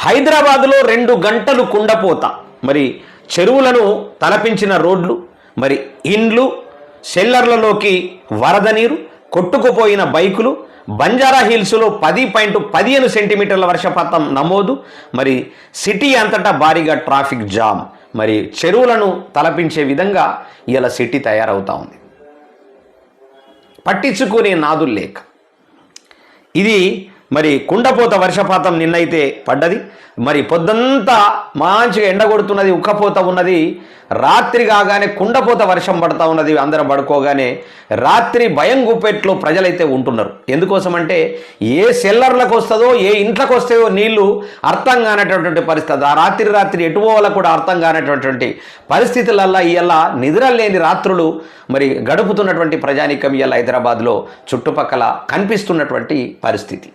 హైదరాబాదులో రెండు గంటలు కుండపోత. మరి చెరువులను తలపించిన రోడ్లు మరి ఇండ్లు సెల్లర్లలోకి వరద నీరు కొట్టుకుపోయిన బైకులు బంజారా హిల్స్లో పది పాయింట్ పదిహేను సెంటీమీటర్ల వర్షపాతం నమోదు. మరి సిటీ అంతటా భారీగా ట్రాఫిక్ జామ్. మరి చెరువులను తలపించే విధంగా ఇలా సిటీ తయారవుతా ఉంది. పట్టించుకునే నాదులు లేక. ఇది మరి కుండపోత వర్షపాతం నిన్నైతే పడ్డది. మరి పొద్దంతా మంచిగా ఎండ కొడుతున్నది ఉక్కపోత ఉన్నది. రాత్రి కాగానే కుండపోత వర్షం పడతా ఉన్నది అందరం పడుకోగానే రాత్రి భయం గుప్పెట్లో ప్రజలైతే ఉంటున్నారు. ఎందుకోసం అంటే ఏ సెల్లర్లకు వస్తుందో ఏ ఇంట్లోకి వస్తాయో నీళ్ళు అర్థం కానటువంటి పరిస్థితి. ఆ రాత్రి రాత్రి ఎటుపోవాలో కూడా అర్థం కానటువంటి పరిస్థితులల్లా ఇవాళ నిద్ర లేని రాత్రులు మరి గడుపుతున్నటువంటి ప్రజానికం ఇవాళ హైదరాబాద్లో చుట్టుపక్కల కనిపిస్తున్నటువంటి పరిస్థితి.